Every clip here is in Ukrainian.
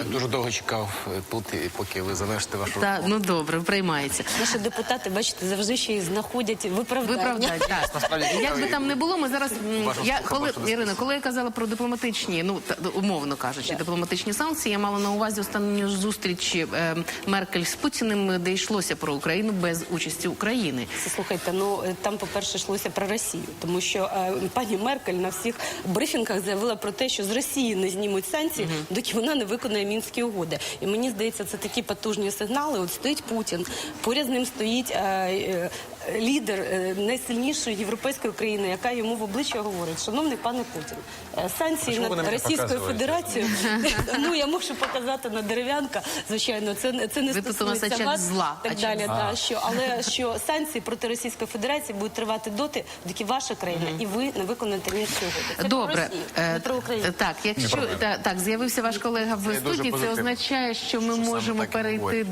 Е, Я дуже довго чекав е, тут, поки ви завершите вашу та, ну добре, приймається. Наші депутати, бачите, завжди ще й знаходять виправдання. Виправдать, так. Насправді Як би там не було, ми зараз Ваша я слуха, коли ваша дискусія. Ірина, коли я казала про дипломатичні, ну та- умовно кажучи, дипломатичні санкції, я мала на увазі останню зустріч е, Меркель з Путіним, де йшлося про Україну без участі України. Слухайте, ну е, там, по-перше, йшлося про Росію, тому що е, пані Меркель на всіх брифінгах заявила про те, що з Росії не знімуть санкції, доки вона не виконає мінські угоди. І мені здається, це такі потужні сигнали. От стоїть Путін, поряд з ним стоїть е, е, лідер е, найсильнішої європейської країни, яка йому в обличчя говорить: Шановний пане Путін, е, санкції над Російською? Федерацією. ну я можу показати на дерев'янка. Звичайно, це це не Ви тут у нас стосується вас. зла, Так далі, да, що але що санкції проти Російської Федерації будуть тривати доти, доки ваша країна і ви не виконаєте. Це про Добре, Е, про Україну. так, якщо та, так з'явився ваш колега в студії, це означає, що ми можемо перейти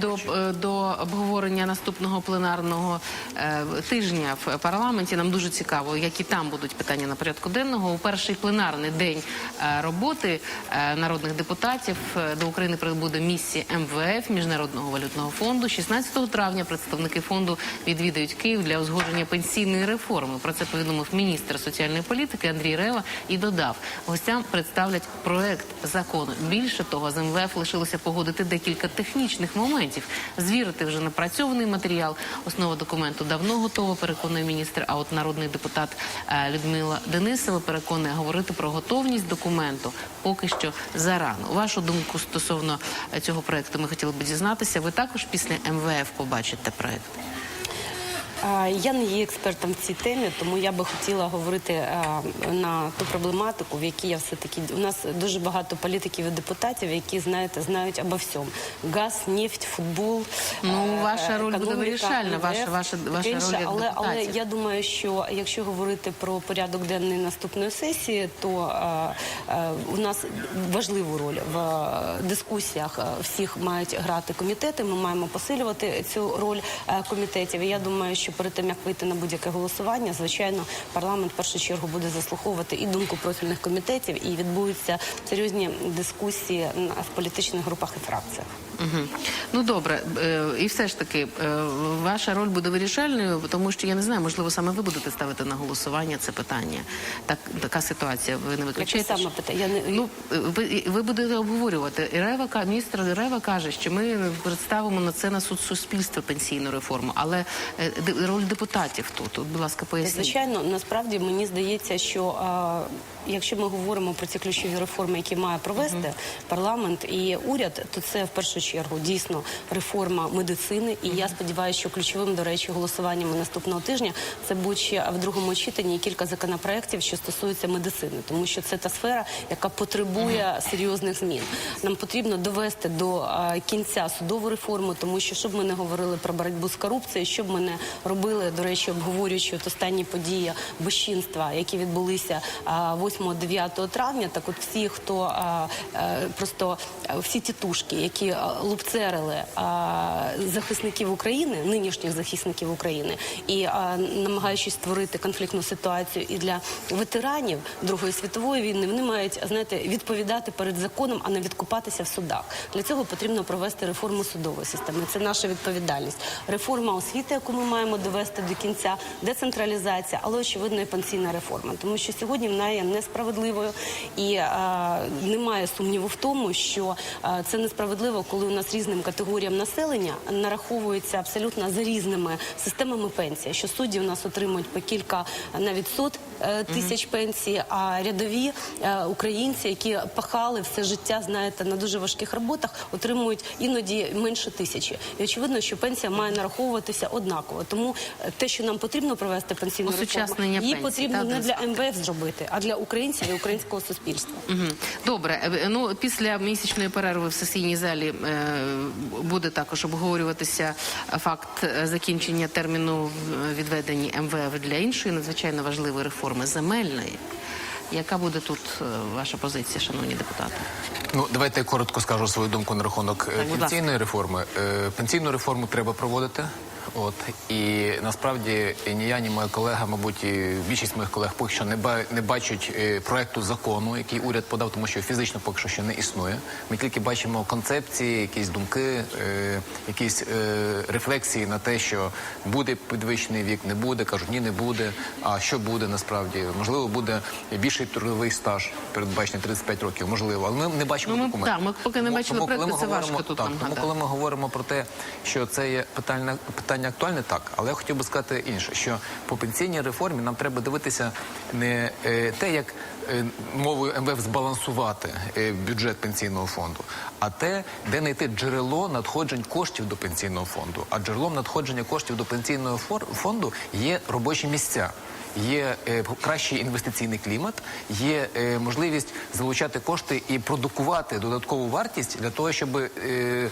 до, обговорення наступного пленарного тижня в парламенті. Нам дуже цікаво, які там будуть питання на порядку денного. У перший пленарний день е, роботи е, народних депутатів е, до України прибуде місія МВФ Міжнародного валютного фонду. 16 травня представники фонду відвідають Київ для узгодження пенсійної реформи. Про це повідомив міністр соціальної політики Андрій Рева і додав, гостям представлять проект закону. Більше того, з МВФ лишилося погодити декілька технічних моментів, звірити вже напрацьований матеріал. Основа документу давно готова, переконує міністр. А от народний депутат е, Людмила Денисова переконує говорити про готовність документу поки що зарано. Вашу думку стосовно е, цього проекту ми хотіли б дізнатися. Ви також після МВФ побачите проект. Я не є експертом в цій темі, тому я би хотіла говорити на ту проблематику, в якій я все таки у нас дуже багато політиків і депутатів, які знаєте, знають обо всьому. Газ, нефть, футбол. Ну, е, ваша роль буде вирішальна, ваша- ваша- ваша інше. роль як але, але я думаю, що якщо говорити про порядок денний наступної сесії, то а, а, у нас важливу роль в дискусіях всіх мають грати комітети. Ми маємо посилювати цю роль комітетів. І я думаю, що перед тим як вийти на будь-яке голосування, звичайно, парламент в першу чергу буде заслуховувати і думку профільних комітетів, і відбудуться серйозні дискусії в політичних групах і фракціях. Угу. Ну добре, Е, і все ж таки, е, ваша роль буде вирішальною, тому що я не знаю, можливо, саме ви будете ставити на голосування це питання. Так, така ситуація. Ви не Яке виключаєте? саме питання? Я не Ну ви, ви будете обговорювати. І Рева міністр Рева каже, що ми представимо на це на суд суспільства пенсійну реформу, але е, роль депутатів тут. От, будь ласка, поясніть. Звичайно, насправді мені здається, що а, якщо ми говоримо про ці ключові реформи, які має провести парламент і уряд, то це в першу чергу дійсно реформа медицини. І я сподіваюся, що ключовим, до речі, голосуванням наступного тижня це буде ще в другому читанні кілька законопроєктів, що стосуються медицини, тому що це та сфера, яка потребує серйозних змін. Нам потрібно довести до а, кінця судову реформу, тому що щоб ми не говорили про боротьбу з корупцією, щоб ми не робили, до речі, обговорюючи от останні події безчинства, які відбулися 8-9 травня. Так, от всі, хто е, просто а, всі тітушки, які лупцерили захисників України, нинішніх захисників України, і намагаючись створити конфліктну ситуацію і для ветеранів Другої світової війни, вони мають знаєте, відповідати перед законом, а не відкупатися в судах. Для цього потрібно провести реформу судової системи. Це наша відповідальність. Реформа освіти, яку ми маємо довести до кінця, децентралізація, але очевидно і пенсійна реформа, тому що сьогодні вона є несправедливою і а, немає сумніву в тому, що а, це несправедливо, коли у нас різним категоріям населення нараховується абсолютно за різними системами пенсії. Що судді у нас отримують по кілька навіть сот е, тисяч пенсій, а рядові е, українці, які пахали все життя, знаєте, на дуже важких роботах, отримують іноді менше тисячі. І очевидно, що пенсія має нараховуватися однаково. Тому е, те, що нам потрібно провести пенсійну реформу, її потрібно не для МВФ зробити, а для українців і українського суспільства. Добре, Е, ну після місячної перерви в сесійній залі е, буде також обговорюватися факт закінчення терміну відведення МВФ для іншої надзвичайно важливої реформи земельної. Яка буде тут ваша позиція, шановні депутати? Ну, давайте я коротко скажу свою думку на рахунок Так, пенсійної реформи. Пенсійну реформу треба проводити. От і насправді ні я, ні моя колега, мабуть, і більшість моїх колег поки що не ба не бачать е, проекту закону, який уряд подав, тому що фізично поки що ще не існує. Ми тільки бачимо концепції, якісь думки, е, якісь е, рефлексії на те, що буде підвищений вік, не буде. кажуть, ні, не буде. А що буде насправді? Можливо, буде більший трудовий стаж, передбачений 35 років. Можливо, але ми не бачимо Ну, документів. так, ми поки не бачили проекту, це важко тут так, нам тому, коли ми говоримо про те, що це є питання, питання актуальне, так. Але я хотів би сказати інше, що по пенсійній реформі нам треба дивитися не е, те, як е, мовою МВФ збалансувати е, бюджет пенсійного фонду, а те, де знайти джерело надходжень коштів до пенсійного фонду. А джерелом надходження коштів до пенсійного фонду є робочі місця. Є е, кращий інвестиційний клімат, є е, можливість залучати кошти і продукувати додаткову вартість для того, щоб е,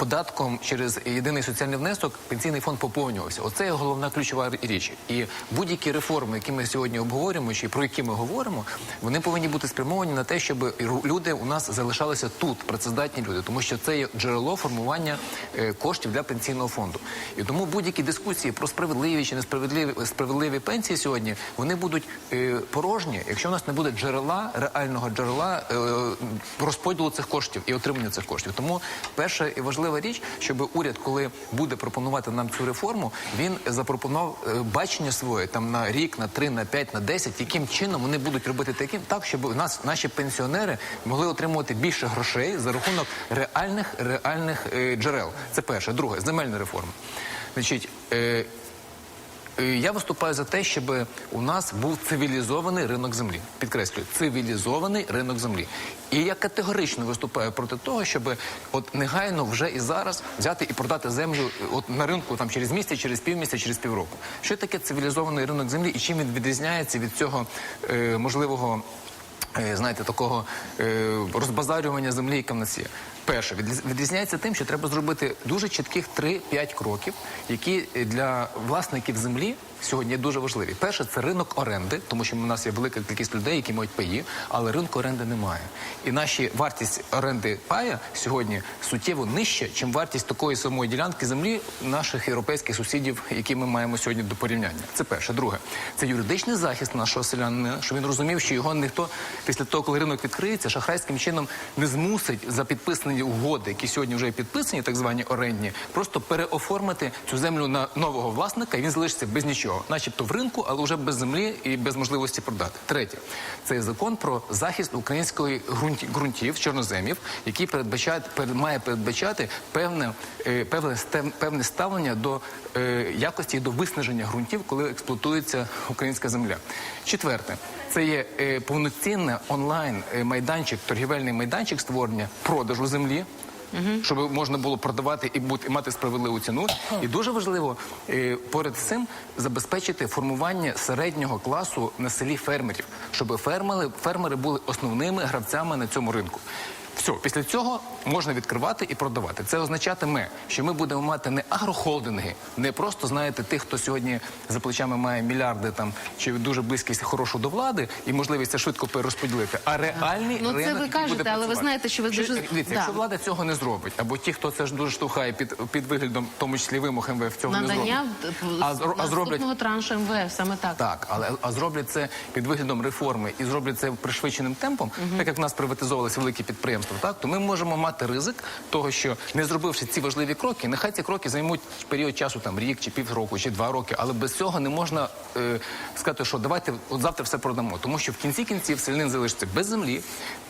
податком через єдиний соціальний внесок пенсійний фонд поповнювався. Оце головна ключова річ. І будь-які реформи, які ми сьогодні обговорюємо, чи про які ми говоримо, вони повинні бути спрямовані на те, щоб люди у нас залишалися тут, працездатні люди, тому що це є джерело формування е, коштів для пенсійного фонду. І тому будь-які дискусії про справедливі чи несправедливі справедливі пенсії сьогодні вони будуть е, порожні, якщо у нас не буде джерела реального джерела е, розподілу цих коштів і отримання цих коштів. Тому перша і важлива річ, щоб уряд, коли буде пропонувати нам цю реформу, він запропонував е, бачення своє там на рік, на три, на п'ять, на десять, яким чином вони будуть робити таким, так, щоб нас наші пенсіонери могли отримувати більше грошей за рахунок реальних реальних е, джерел. Це перше. Друге, земельна реформа. Значить, Е, Я виступаю за те, щоб у нас був цивілізований ринок землі. Підкреслюю, цивілізований ринок землі. І я категорично виступаю проти того, щоб от негайно вже і зараз взяти і продати землю е, от на ринку там через місяць, через півмісяця, через півроку. Що таке цивілізований ринок землі і чим він відрізняється від цього е, можливого? е, Знаєте, такого е, розбазарювання землі, нас є. Перше, відрізняється тим, що треба зробити дуже чітких 3-5 кроків, які е, для власників землі сьогодні дуже важливі. Перше, це ринок оренди, тому що в нас є велика кількість людей, які мають паї, але ринку оренди немає. І наші вартість оренди пая сьогодні суттєво нижча, ніж вартість такої самої ділянки землі наших європейських сусідів, які ми маємо сьогодні до порівняння. Це перше. Друге, це юридичний захист нашого селянина, щоб він розумів, що його ніхто після того, коли ринок відкриється, шахрайським чином не змусить за підписані угоди, які сьогодні вже підписані, так звані орендні, просто переоформити цю землю на нового власника, і він залишиться без нічого, начебто в ринку, але вже без землі і без можливості продати. Третє, це закон про захист української ґрунті, ґрунтів, чорноземів, який передбачає перед- має передбачати певне, е, певне, певне ставлення до е, якості і до виснаження ґрунтів, коли експлуатується українська земля. Четверте, це є е, повноцінний онлайн е, майданчик, торгівельний майданчик створення продажу землі. Щоб можна було продавати і бути і мати справедливу ціну, і дуже важливо і, поряд з цим забезпечити формування середнього класу на селі фермерів, щоб фермери, фермери були основними гравцями на цьому ринку. Все, після цього можна відкривати і продавати. Це означатиме, що ми будемо мати не агрохолдинги, не просто знаєте тих, хто сьогодні за плечами має мільярди там чи дуже близькість хорошу до влади і можливість це швидко перерозподілити, а реальний Ну, це ви кажете, буде але ви знаєте, що ви дуже- дивіться, Да. якщо влада цього не зробить, або ті, хто це ж дуже штовхає під, під виглядом, в тому числі вимог МВФ, цього не Надання зроблять. А, а зроблять траншу МВФ, саме так. так, але а зроблять це під виглядом реформи і зроблять це пришвидшеним темпом, так як в нас приватизовувалися великі підприємства, так? То ми можемо мати ризик того, що не зробивши ці важливі кроки, нехай ці кроки займуть період часу там рік чи півроку, чи два роки, але без цього не можна е, сказати, що давайте от завтра все продамо, тому що в кінці кінців селянин залишиться без землі,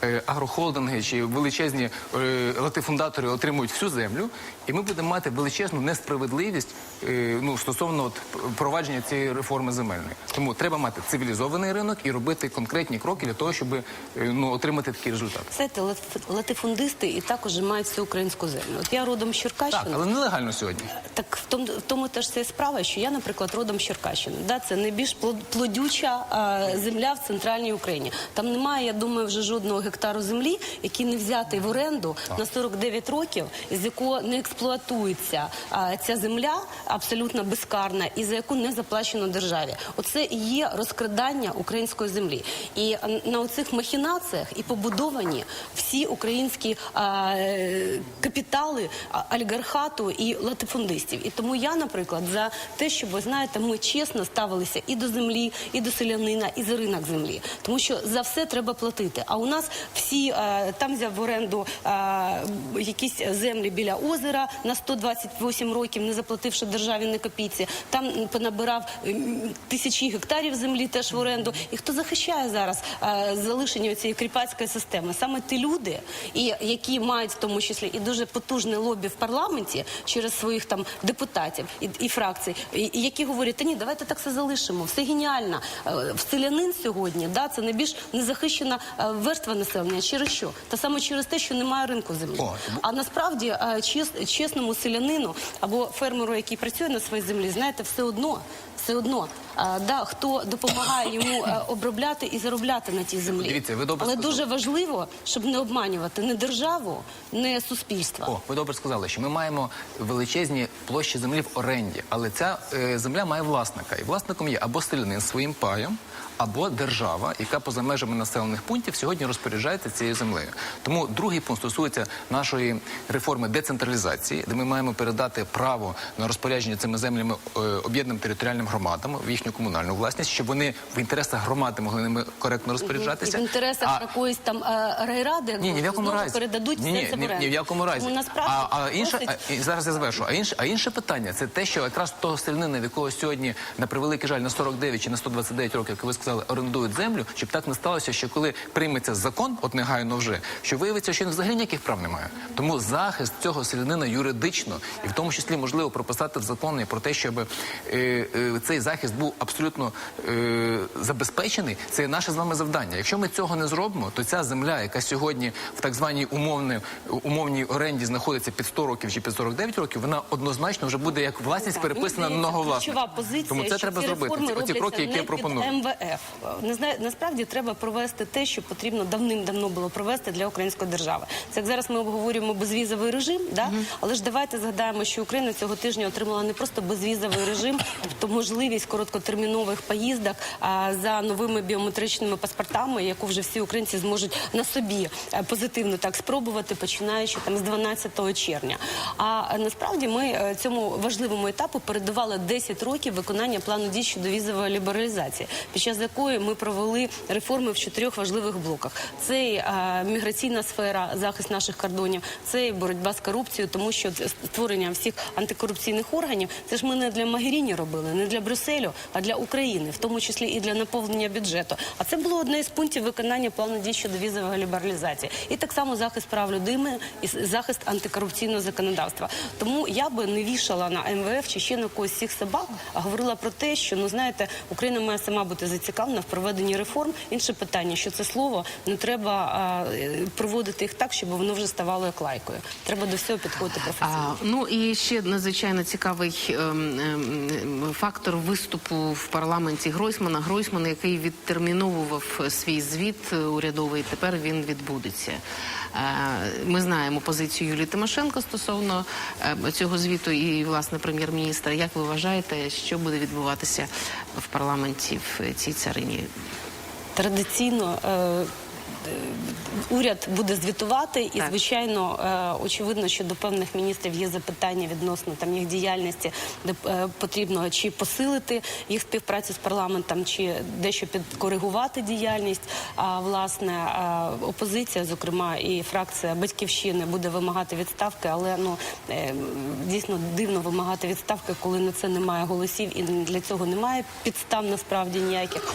е, агрохолдинги чи величезні е, латифундатори отримують всю землю, і ми будемо мати величезну несправедливість е, ну стосовно от провадження цієї реформи земельної. Тому треба мати цивілізований ринок і робити конкретні кроки для того, щоб е, ну отримати такий результат. Знаєте, лат- латифундисти і також мають всю українську землю. От я родом з Черкащини. Так, але нелегально сьогодні. Так в тому, в тому теж це справа, що я, наприклад, родом з Черкащини. Да, це найбільш плодюча а, земля в центральній Україні. Там немає, я думаю, вже жодного гектару землі, який не взятий в оренду на 49 років, з якого не експлуатується а, ця земля абсолютно безкарна і за яку не заплачено державі. Оце є розкрадання української землі. І на оцих махінаціях і побудовані всі українські е, капітали олігархату і латифундистів. І тому я, наприклад, за те, щоб ви знаєте, ми чесно ставилися і до землі, і до селянина, і за ринок землі, тому що за все треба платити. А у нас всі е, там взяв в оренду е, якісь землі біля озера на 128 років, не заплативши державі не копійці. Там понабирав тисячі гектарів землі теж в оренду. І хто захищає зараз е, залишення цієї кріпацької системи? Саме ті люди, і які мають в тому числі і дуже потужне лобі в парламенті через своїх там депутатів і, і фракцій, і, які говорять, та ні, давайте так все залишимо. Все геніально. Е, Селянин сьогодні да це найбільш незахищена е, верства населення. Через що? Та саме через те, що немає ринку землі. О, А насправді е, чес, чесному селянину або фермеру, який працює на своїй землі, знаєте, все одно. Все одно, е, да, хто допомагає йому е, обробляти і заробляти на тій землі. Дивіться, ви добре Але сказали. дуже важливо, щоб не обманювати не державу, не суспільство. О, ви добре сказали, що ми маємо величезні площі землі в оренді, але ця е, земля має власника, і власником є або селянин своїм паєм, або держава, яка поза межами населених пунктів сьогодні розпоряджається цією землею. Тому другий пункт стосується нашої реформи децентралізації, де ми маємо передати право на розпорядження цими землями е, об'єднаним територіальним громадам в їхню комунальну власність, щоб вони в інтересах громади могли ними коректно І розпоряджатися. в інтересах А- якоїсь там е, райради ні, ні в якому разі. передадуть ні, ні, ні, ні в якому разі. Тому насправді а, а, інше, досить- а, і зараз я завершу. А інше, а інше питання це те, що якраз того селянина, в якого сьогодні на превеликий жаль на 49 чи на 129 років, як ви сказали, орендують землю, щоб так не сталося, що коли прийметься закон, от негайно вже, що виявиться, що він взагалі ніяких прав немає. Тому захист цього селянина юридично і в тому числі можливо прописати в законі про те, щоб е, е, цей захист був абсолютно е, забезпечений. Це наше з вами завдання. Якщо ми цього не зробимо, то ця земля, яка сьогодні в так званій умовній, умовній оренді знаходиться під 100 років чи під 49 років, вона однозначно вже буде як власність переписана на нового власника. позиція, Тому це треба зробити. Ці, оці кроки, які я пропоную. МВФ. Не знаю, насправді треба провести те, що потрібно давним-давно було провести для української держави. Це як зараз ми обговорюємо безвізовий режим, да? але ж давайте згадаємо, що Україна цього тижня отримала не просто безвізовий режим, тобто можливість короткотермінових поїздок а, за новими біометричними паспортами, яку вже всі українці зможуть на собі е, позитивно так спробувати, починаючи там з 12 червня. А е, насправді ми е, цьому важливому етапу передавали 10 років виконання плану дій щодо візової лібералізації, під час якої ми провели реформи в чотирьох важливих блоках: це міграційна сфера, захист наших кордонів, це боротьба з корупцією, тому що створення всіх антикорупційних органів це ж ми не для Магеріні робили, не для Брюсселю, а для України, в тому числі і для наповнення бюджету. А це було одне із пунктів виконання плану дій щодо візової лібералізації. І так само захист прав людини і захист антикорупційного законодавства. Тому я би не вішала на МВФ чи ще на когось цих собак, а говорила про те, що ну знаєте, Україна має сама бути зацікавлена в проведенні реформ. Інше питання, що це слово не треба е, проводити їх так, щоб воно вже ставало як лайкою. Треба до всього підходити професійно. А, ну і ще надзвичайно цікавий ем, ем, фактор виступу в парламенті Гройсмана. Гройсмана, який відтерміновував свій звіт урядовий. Тепер він відбудеться. Е, Ми знаємо позицію Юлії Тимошенко стосовно е, цього звіту і власне прем'єр-міністра. Як ви вважаєте, що буде відбуватися в парламенті в цій царині? Традиційно е, уряд буде звітувати, і звичайно, е, очевидно, що до певних міністрів є запитання відносно там їх діяльності, де е, потрібно чи посилити їх співпрацю з парламентом, чи дещо підкоригувати діяльність. А власне е, опозиція, зокрема, і фракція батьківщини буде вимагати відставки, але ну е, дійсно дивно вимагати відставки, коли на це немає голосів, і для цього немає підстав насправді ніяких.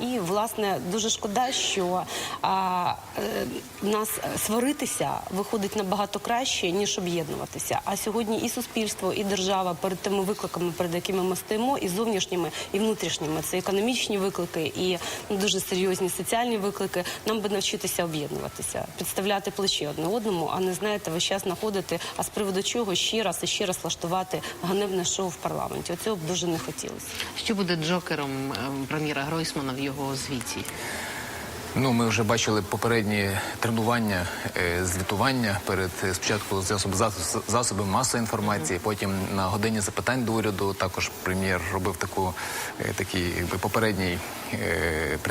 І власне дуже шкода, що а, е, нас сваритися виходить набагато краще ніж об'єднуватися. А сьогодні і суспільство, і держава перед тими викликами, перед якими ми стоїмо, і зовнішніми, і внутрішніми це економічні виклики, і ну, дуже серйозні соціальні виклики. Нам би навчитися об'єднуватися, підставляти плечі одне одному, а не знаєте, весь час знаходити. А з приводу чого ще раз і ще раз влаштувати ганебне шоу в парламенті. Оцього б дуже не хотілося. Що буде джокером ем, прем'єра Гройсмана в його звіті? Ну, ми вже бачили попередні тренування, е, звітування перед е, спочатку засоб, засоб, засоби масової інформації. Потім на годині запитань до уряду також прем'єр робив таку е, такий попередній,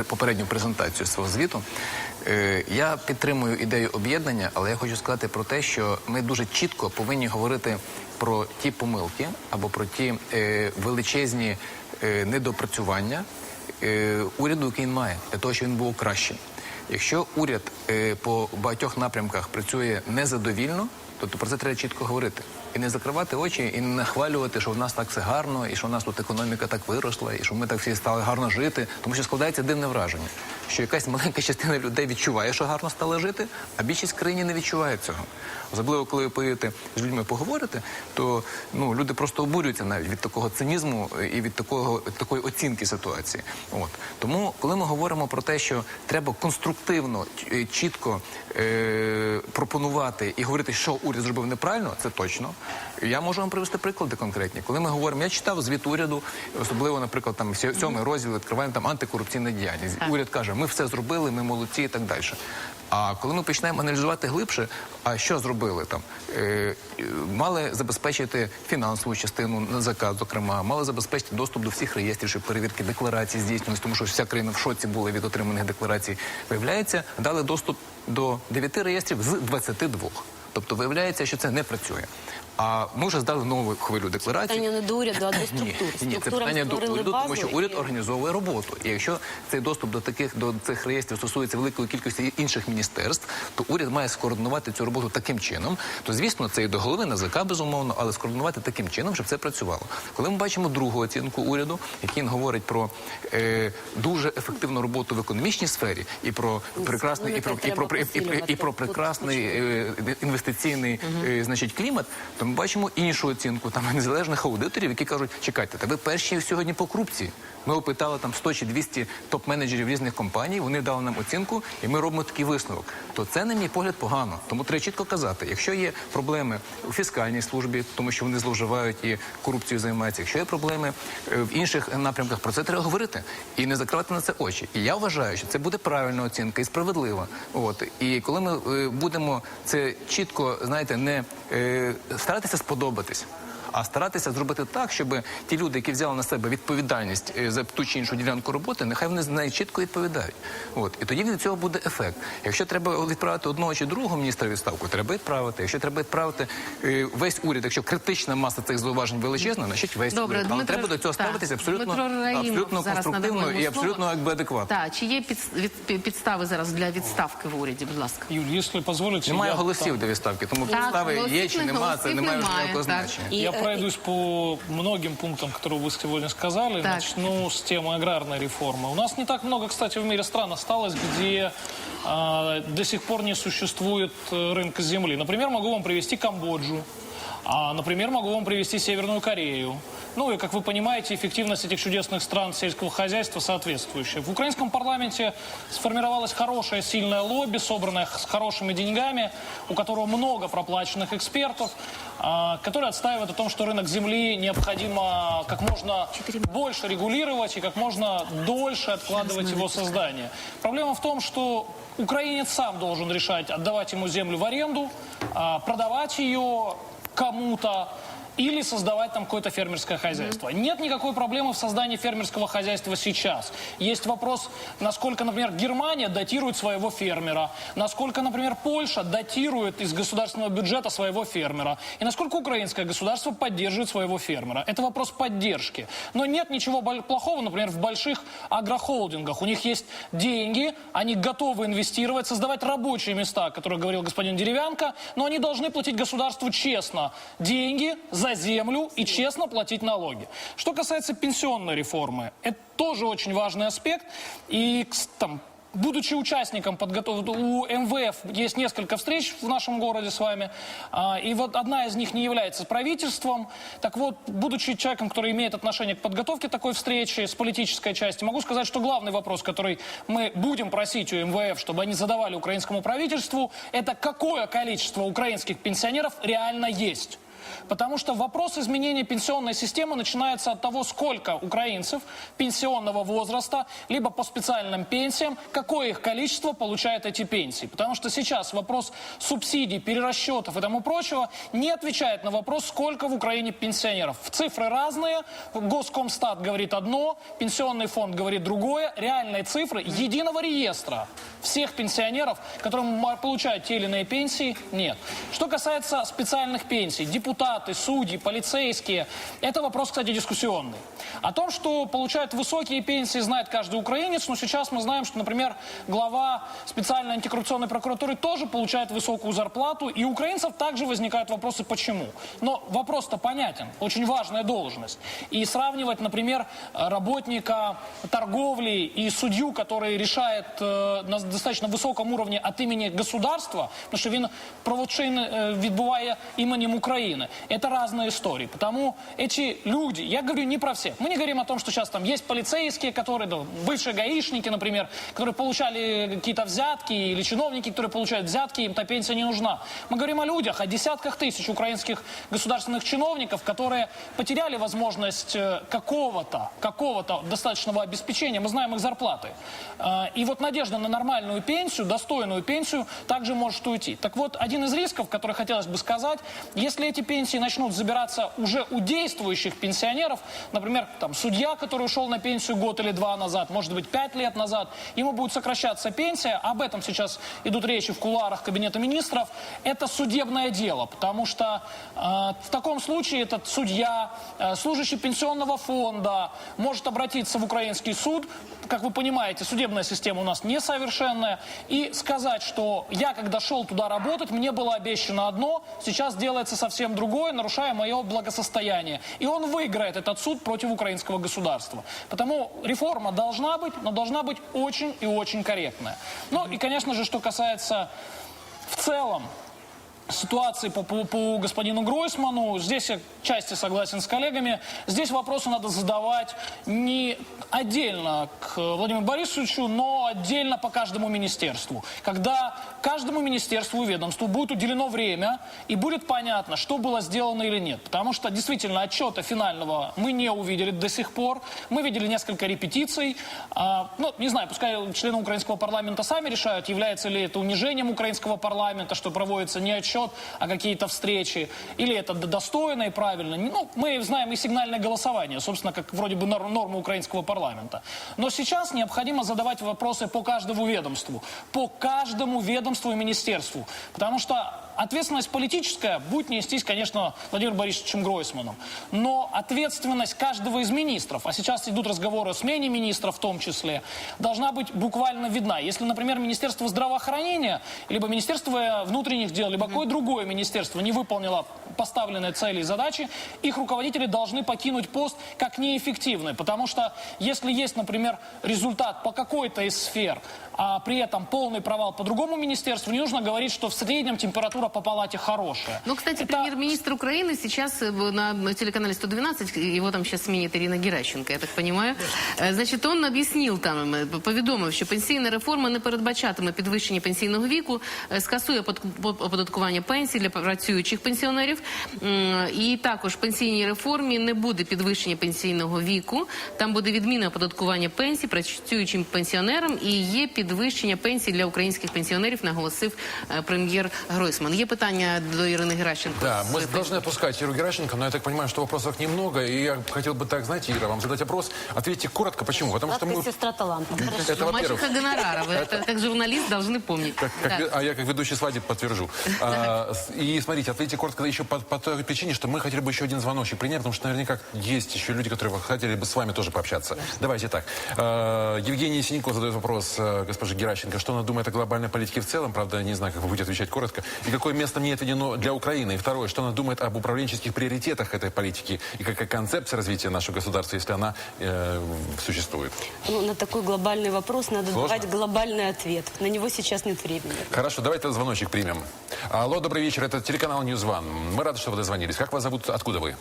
попередню презентацію свого звіту. Я підтримую ідею об'єднання, але я хочу сказати про те, що ми дуже чітко повинні говорити про ті помилки або про ті величезні недопрацювання е, уряду, який він має, для того, щоб він був кращим. Якщо уряд е, по багатьох напрямках працює незадовільно, то, то про це треба чітко говорити. І не закривати очі, і не нахвалювати, що в нас так все гарно, і що в нас тут економіка так виросла, і що ми так всі стали гарно жити. Тому що складається дивне враження, що якась маленька частина людей відчуває, що гарно стало жити, а більшість в країні не відчуває цього. Особливо, коли ви поїдете з людьми поговорити, то ну люди просто обурюються навіть від такого цинізму е, і від такого такої оцінки ситуації. От тому, коли ми говоримо про те, що треба конструктивно е, чітко е, пропонувати і говорити, що уряд зробив неправильно, це точно. Я можу вам привести приклади конкретні. Коли ми говоримо, я читав звіт уряду, особливо, наприклад, там сьомий розділ відкриваємо там антикорупційна діяльність. Уряд каже, ми все зробили, ми молодці і так далі. А коли ми починаємо аналізувати глибше, а що зробили там? Е, е, мали забезпечити фінансову частину НАЗК, зокрема, мали забезпечити доступ до всіх реєстрів, щоб перевірки декларацій здійснювалися, тому що вся країна в шоці була від отриманих декларацій. Виявляється, дали доступ до 9 реєстрів з 22. Тобто виявляється, що це не працює. А ми вже здали нову хвилю декларацій. Питання не до уряду, а до Ні, структур. ні, це питання до уряду, тому що уряд організовує роботу. І якщо цей доступ до таких до цих реєстрів стосується великої кількості інших міністерств, то уряд має скоординувати цю роботу таким чином. То звісно, це і до голови НАЗК, безумовно, але скоординувати таким чином, щоб це працювало. Коли ми бачимо другу оцінку уряду, який говорить про е, дуже ефективну роботу в економічній сфері і про прекрасний і про і про, і, і, і про прекрасний е, інвестиційний е, значить клімат, то бачимо іншу оцінку там незалежних аудиторів, які кажуть, чекайте, та ви перші сьогодні по корупції. Ми опитали там 100 чи 200 топ-менеджерів різних компаній. Вони дали нам оцінку, і ми робимо такий висновок. То це, на мій погляд, погано. Тому треба чітко казати, якщо є проблеми у фіскальній службі, тому що вони зловживають і корупцією займаються. Якщо є проблеми е, в інших напрямках, про це треба говорити і не закривати на це очі. І я вважаю, що це буде правильна оцінка і справедлива. От і коли ми е, будемо це чітко, знаєте, не е, старатися сподобатись. А старатися зробити так, щоб ті люди, які взяли на себе відповідальність е, за ту чи іншу ділянку роботи, нехай вони з нею чітко відповідають. От і тоді від цього буде ефект. Якщо треба відправити одного чи другого міністра відставку, треба відправити. Якщо треба відправити е, весь уряд, якщо критична маса цих зауважень величезна, значить весь Добре, уряд. Але Дмитро- треба до цього ставитися абсолютно Раїмов абсолютно конструктивно і абсолютно якби адекватно. Так, чи є під, від, підстави зараз для відставки в уряді, будь ласка? Юль, если позволите, Немає я, голосів там- для відставки, тому Так, підстави є чи не- немає, це немає, ніякого значення. І, я пройдусь по многим пунктам, которые вы сегодня сказали. Так. Начну с темы аграрной реформы. У нас не так много, кстати, в мире стран осталось, где а, до сих пор не существует э, рынка земли. Например, могу вам привести Камбоджу. А, например, могу вам привести Северную Корею. Ну и, как вы понимаете, эффективность этих чудесных стран сельского хозяйства соответствующая. В украинском парламенте сформировалось хорошее, сильное лобби, собранное с хорошими деньгами, у которого много проплаченных экспертов, а, которые отстаивают о том, что рынок земли необходимо как можно больше регулировать и как можно дольше откладывать его создание. Проблема в том, что украинец сам должен решать, отдавать ему землю в аренду, а, продавать ее кому-то или создавать там какое-то фермерское хозяйство. Нет никакой проблемы в создании фермерского хозяйства сейчас. Есть вопрос, насколько, например, Германия датирует своего фермера, насколько, например, Польша датирует из государственного бюджета своего фермера, и насколько украинское государство поддерживает своего фермера. Это вопрос поддержки. Но нет ничего плохого, например, в больших агрохолдингах. У них есть деньги, они готовы инвестировать, создавать рабочие места, о которых говорил господин Деревянко, но они должны платить государству честно деньги за землю и честно платить налоги. Что касается пенсионной реформы, это тоже очень важный аспект. И там, Будучи участником подготовки, у МВФ есть несколько встреч в нашем городе с вами, а, и вот одна из них не является правительством. Так вот, будучи человеком, который имеет отношение к подготовке такой встречи с политической части, могу сказать, что главный вопрос, который мы будем просить у МВФ, чтобы они задавали украинскому правительству, это какое количество украинских пенсионеров реально есть. Потому что вопрос изменения пенсионной системы начинается от того, сколько украинцев пенсионного возраста, либо по специальным пенсиям, какое их количество получает эти пенсии. Потому что сейчас вопрос субсидий, перерасчетов и тому прочего не отвечает на вопрос, сколько в Украине пенсионеров. Цифры разные, Госкомстат говорит одно, Пенсионный фонд говорит другое. Реальные цифры единого реестра всех пенсионеров, которые получают те или иные пенсии, нет. Что касается специальных пенсий, депутаты, судьи, полицейские, это вопрос, кстати, дискуссионный. О том, что получают высокие пенсии, знает каждый украинец, но сейчас мы знаем, что, например, глава специальной антикоррупционной прокуратуры тоже получает высокую зарплату, и у украинцев также возникают вопросы, почему. Но вопрос-то понятен, очень важная должность. И сравнивать, например, работника торговли и судью, который решает э, на достаточно високому уровні от імені государства, тому що він правочин е, відбуває іменем України. Это разные истории. Потому эти люди, я говорю не про всех. Мы не говорим о том, что сейчас там есть полицейские, которые, да, бывшие гаишники, например, которые получали какие-то взятки, или чиновники, которые получают взятки, им та пенсия не нужна. Мы говорим о людях, о десятках тысяч украинских государственных чиновников, которые потеряли возможность э, какого-то, какого-то достаточного обеспечения. Мы знаем их зарплаты. Э, И вот надежда на нормальную пенсию, достойную пенсию, также может уйти. Так вот, один из рисков, который хотелось бы сказать, если эти пенсии начнут забираться уже у действующих пенсионеров, например, там, судья, который ушел на пенсию год или два назад, может быть, пять лет назад, ему будет сокращаться пенсия, об этом сейчас идут речи в кулуарах Кабинета министров, это судебное дело, потому что э, в таком случае этот судья, э, служащий пенсионного фонда, может обратиться в украинский суд, как вы понимаете, судебная система у нас несовершенная, и сказать, что я, когда шел туда работать, мне было обещано одно, сейчас делается совсем другое, нарушая мое благосостояние. И он выиграет этот суд против украинского государства. Потому реформа должна быть, но должна быть очень и очень корректная. Ну и, конечно же, что касается в целом ситуации по, по- по господину Гройсману. Здесь я части согласен с коллегами. Здесь вопросы надо задавать не отдельно к Владимиру Борисовичу, но отдельно по каждому министерству. Когда каждому министерству и ведомству будет уделено время и будет понятно, что было сделано или нет. Потому что действительно отчета финального мы не увидели до сих пор. Мы видели несколько репетиций. А, ну, не знаю, пускай члены украинского парламента сами решают, является ли это унижением украинского парламента, что проводится не отчет, а какие-то встречи, или это достойно и правильно. Ну, мы знаем и сигнальное голосование, собственно, как вроде бы нор- нормы украинского парламента. Но сейчас необходимо задавать вопросы по каждому ведомству, по каждому ведомству и министерству, потому что ответственность политическая будет нестись, конечно, Владимиром Борисовичем Гройсманом. Но ответственность каждого из министров, а сейчас идут разговоры о смене министров в том числе, должна быть буквально видна. Если, например, Министерство здравоохранения, либо Министерство внутренних дел, либо какое другое министерство не выполнило поставленные цели и задачи, их руководители должны покинуть пост как неэффективные. Потому что если есть, например, результат по какой-то из сфер, а при этом полный провал по другому министерству, не нужно говорить, что в среднем температура по палате хорошая. Ну, кстати, Это- премьер-министр Украины сейчас э, в- на, на телеканале 112, его там сейчас сменит Ирина Геращенко, я так понимаю. Е, Значить, он об'яснив там, е, повідомив, що пенсійна реформа не передбачатиме підвищення пенсійного віку, е, скасує под- по- оподаткування пенсій для працюючих пенсіонерів. М, І також в пенсійній реформі не буде підвищення пенсійного віку, там буде відміна оподаткування пенсій працюючим пенсіонерам і є підвищення пенсій для українських пенсіонерів, наголосив е, прем'єр Гройсман. Є питання до Ірини Геращенко? Да, мы должны отпускать Иру Геращенко, но я так понимаю, что вопросов немного. И я хотел бы так, знаете, Ира, вам задать вопрос. Ответьте коротко, почему? Потому что Сладкая мы... сестра таланта. Хорошо. Это, во-первых, Мачеха гонорара. Вы это как журналист должны помнить. как- как Да. ве- а я как ведущий свадеб подтвержу. А, с- и смотрите, ответьте коротко еще по, по той причине, что мы хотели бы еще один звоночек принять, потому что наверняка есть еще люди, которые хотели бы с вами тоже пообщаться. Давайте так. А, Евгений Синько задает вопрос э, госпоже Геращенко, что она думает о глобальной политике в целом, правда, не знаю, как вы будете отвечать коротко, и какое место мне отведено для Украины. И второе, что она думает об управленческих приоритетах этой политики и какая концепция развития нашего государства, если она э, существует. Ну, на такой глобальный вопрос надо Сложно? давать глобальный ответ. На него сейчас нет времени. Хорошо, давайте звоночек примем. Алло, добрый вечер, это телеканал Ньюз Ван. Мы рады, что вы дозвонились. Как вас зовут, откуда вы?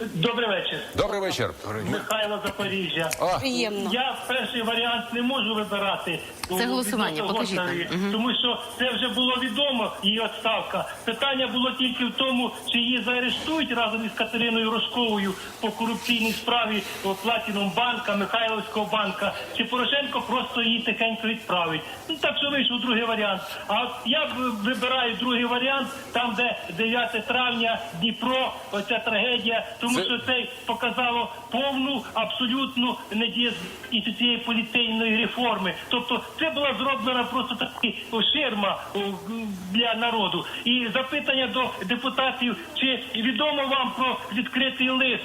Добрий вечір. Добрый вечер. Михайло Запоріжжя. А, Приємно. Я перший варіант не можу вибирати. Це голосування, покажіть нам. Тому що це вже було відомо, її відставка. Питання було тільки в тому, чи її заарештують разом із Катериною Рожковою по корупційній справі Платіном банка, Михайловського банка, чи Порошенко просто її тихенько відправить. Ну так що вийшов другий варіант. А от я вибираю другий варіант, там, де 9 травня, Дніпро, оця трагедія, тому Це- що це показало повну абсолютну недіяльність цієї поліційної реформи. Тобто це була зроблена просто така ширма для народу. І запитання до депутатів: чи відомо вам про відкритий лист?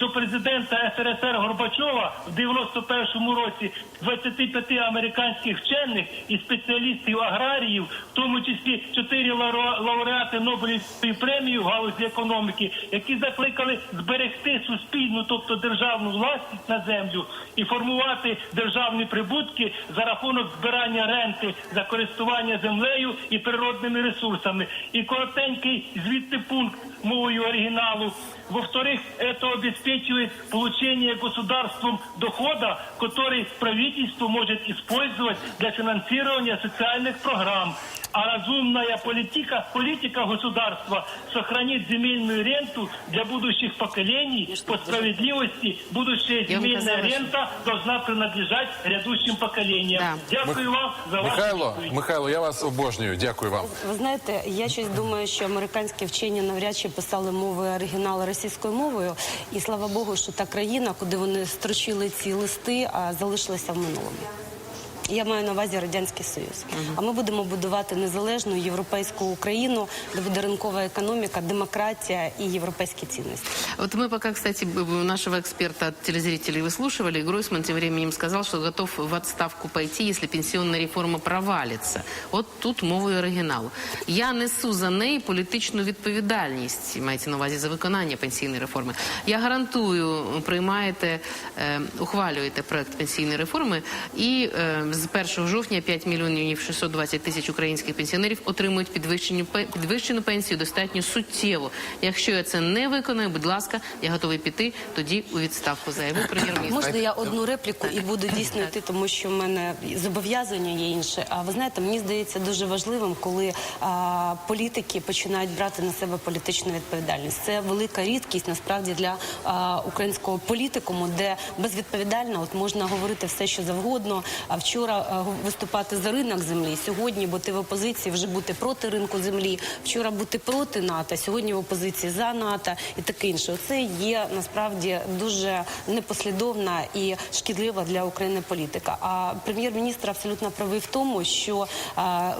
До президента СРСР Горбачова в 91-му році 25 американських вчених і спеціалістів аграріїв, в тому числі чотири лауре- лауреати Нобелівської премії в галузі економіки, які закликали зберегти суспільну, тобто державну власність на землю і формувати державні прибутки за рахунок збирання ренти за користування землею і природними ресурсами. І коротенький звідти пункт мовою оригиналу. Во-вторых, это обеспечивает получение государством дохода, который правительство может использовать для финансирования социальных программ. А разумная политика, политика государства сохранит земельную ренту для будущих поколений. По справедливости, будущая земельная рента должна принадлежать грядущим поколениям. Да. Дякую вам за вашу. Михайло, я вас обожнюю. Дякую вам. Ви знаєте, я щось думаю, що американські вчені навряд чи писали мови оригіналу російською мовою, і слава Богу, що та країна, куди вони строчили ці листи, а залишилася в минулому. Я маю на увазі радянський союз. А ми будемо будувати незалежну європейську Україну, де буде ринкова економіка, демократія і європейські цінності. Вот мы пока, кстати, б- б- нашего эксперта от телезрителей выслушивали, и Гройсман тем временем сказал, что готов в отставку пойти, если пенсионная реформа провалится. От тут мовою оригіналу. Я несу за неї політичну відповідальність, мається на увазі за виконання пенсійної реформи. Я гарантую, приймаєте, е, ухвалюєте проект пенсійної реформи, і е, з 1 жовтня 5 мільйонів 620 тисяч українських пенсіонерів отримують підвищену, підвищену пенсію достатньо суттєво. Якщо я це не виконую, будь ласка, я готовий піти тоді у відставку, заявив прем'єр-міністр. Можна я одну репліку і буду дійсно йти, тому що в мене зобов'язання є інше. А ви знаєте, мені здається дуже важливим, коли а, політики починають брати на себе політичну відповідальність. Це велика рідкість насправді для а, українського політикуму, де безвідповідально от можна говорити все, що завгодно. А вчора а, гу- виступати за ринок землі, сьогодні бути в опозиції, вже бути проти ринку землі. Вчора бути проти НАТО, сьогодні в опозиції за НАТО і таке інше. Це є насправді дуже непослідовна і шкідлива для України політика. А прем'єр-міністр абсолютно правий в тому, що а,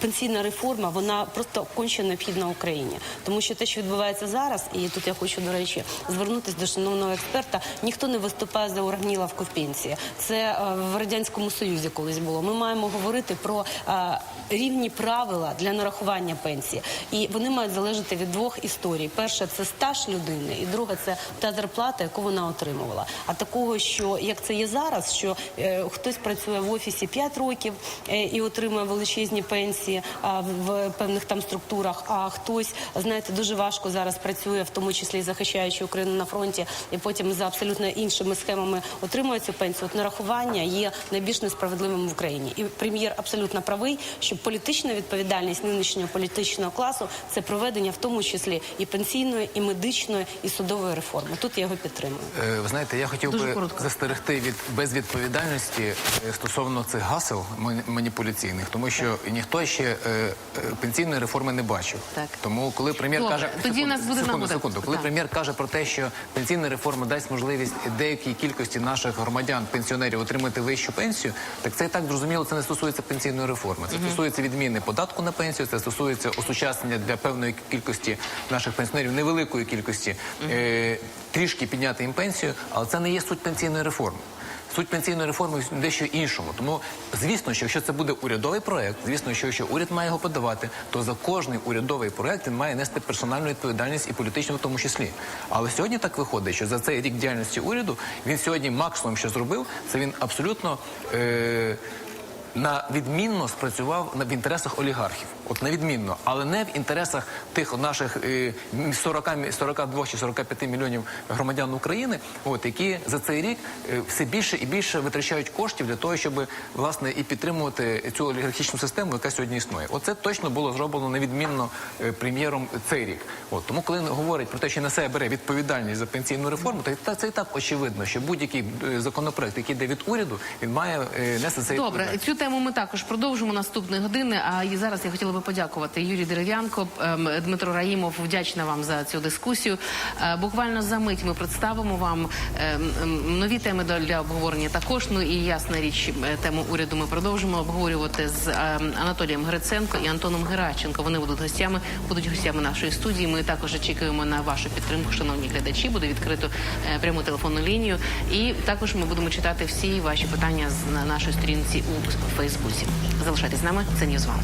Пенсійна реформа вона просто конче необхідна Україні, тому що те, що відбувається зараз, і тут я хочу до речі звернутися до шановного експерта. Ніхто не виступає за уравніловку в пенсії. Це е, в радянському союзі колись було. Ми маємо говорити про е, рівні правила для нарахування пенсії, і вони мають залежати від двох історій: перше це стаж людини, і друге це та зарплата, яку вона отримувала. А такого, що як це є зараз, що е, хтось працює в офісі 5 років і отримує величезні пенсії а, в певних там структурах, а хтось, знаєте, дуже важко зараз працює, в тому числі і захищаючи Україну на фронті, і потім за абсолютно іншими схемами отримує цю пенсію. От нарахування є найбільш несправедливим в Україні. І прем'єр абсолютно правий, що політична відповідальність нинішнього політичного класу це проведення в тому числі і пенсійної, і медичної, і судової реформи. Тут я його підтримую. Е, Ви знаєте, я хотів Дуже би коротко. застерегти від безвідповідальності е, стосовно цих гасел маніпуляційних, тому що ніхто ще е, е, пенсійної реформи не бачив. Так. Тому, коли прем'єр Добре, каже тоді в нас буде секунду, нагода. секунду, коли Так. прем'єр каже про те, що пенсійна реформа дасть можливість деякій кількості наших громадян, пенсіонерів отримати вищу пенсію, так це і так зрозуміло. Це не стосується пенсійної реформи. Це стосується відміни податку на пенсію, це стосується осучаснення для певної кількості наших пенсіонерів, невеликої кількості, е, трішки підняти їм пенсію, але це не є суть пенсійної реформи. Суть пенсійної реформи дещо іншому. Тому, звісно, що якщо це буде урядовий проект, звісно, що якщо уряд має його подавати, то за кожний урядовий проект він має нести персональну відповідальність і політичну в тому числі. Але сьогодні так виходить, що за цей рік діяльності уряду він сьогодні максимум, що зробив, це він абсолютно. Е- на відмінно спрацював на в інтересах олігархів. От на відмінно, але не в інтересах тих наших е, 40, мі- 42 чи 45 мільйонів громадян України, от які за цей рік е, все більше і більше витрачають коштів для того, щоб власне і підтримувати цю олігархічну систему, яка сьогодні існує. Оце точно було зроблено невідмінно е, прем'єром цей рік. От тому, коли він говорить про те, що на себе бере відповідальність за пенсійну реформу, то це і так очевидно, що будь-який е, законопроект, який йде від уряду, він має е, нести цей Добре, цю тему ми також продовжимо наступної години. А і зараз я хотіла би подякувати Юрій Дерев'янко, ем, Дмитро Раїмов. Вдячна вам за цю дискусію. Е, Буквально за мить ми представимо вам ем, ем, нові теми для- обговорення. Також ну і ясна річ, тему уряду ми продовжимо обговорювати з Анатолієм Гриценко і Антоном Гераченко. Вони будуть гостями, будуть гостями нашої студії. Ми також очікуємо на вашу підтримку, шановні глядачі. Буде відкрито е, пряму телефонну лінію. І також ми будемо читати всі ваші питання з на нашій сторінці у Фейсбуці. Залишайтесь з нами. Це Ньюзван.